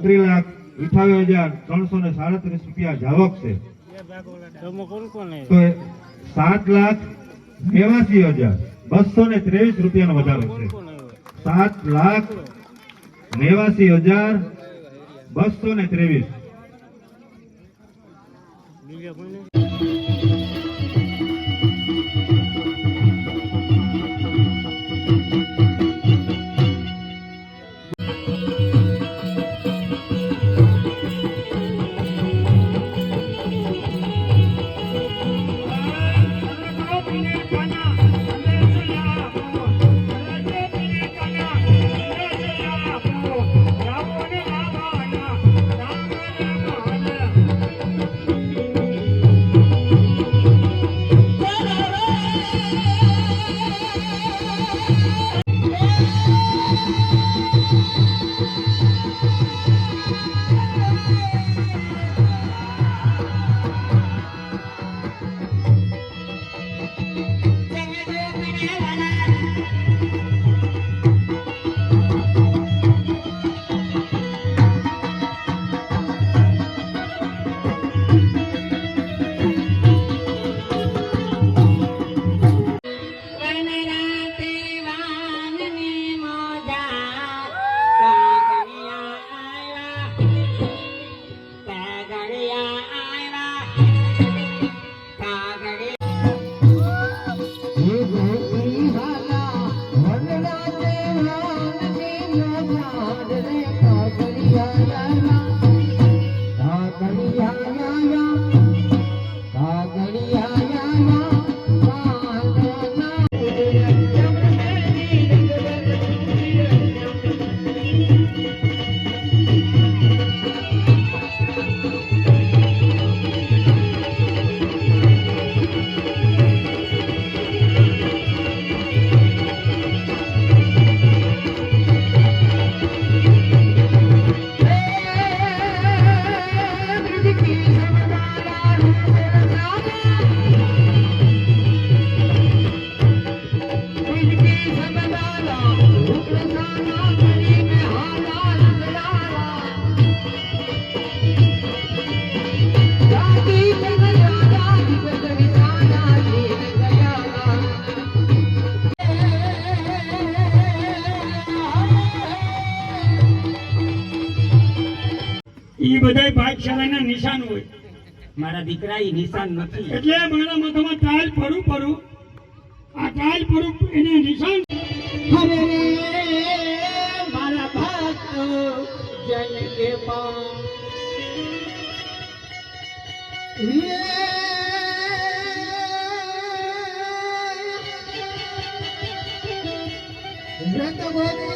બત્રીસ લાખ અઠાવીસ હજાર ત્રણસો ને સાડત્રીસ રૂપિયા જાવક છે. તો સાત લાખ નેવાસી હજાર બસો ને ત્રેવીસ રૂપિયાનો વધારો છે. સાત લાખ નેવાસી હજાર બસો ને ત્રેવીસ. સગાઈના નિશાન હોય. મારા દીકરા એ નિશાન નથી. એટલે મારા માથામાં ટાઈલ પડું પડું આ ટાઈલ પડું એને નિશાન મારા ભક્તો જન કે માં Let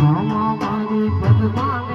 ભાવા મારી પદમાં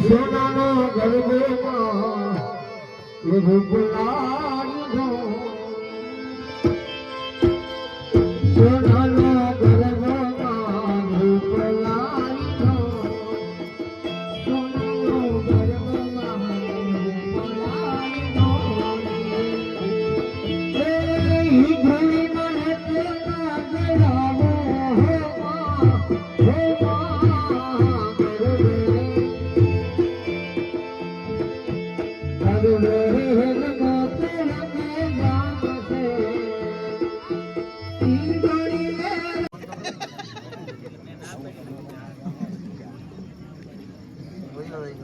સોનાનો ગરબેમાં એ રૂપલાલ rồi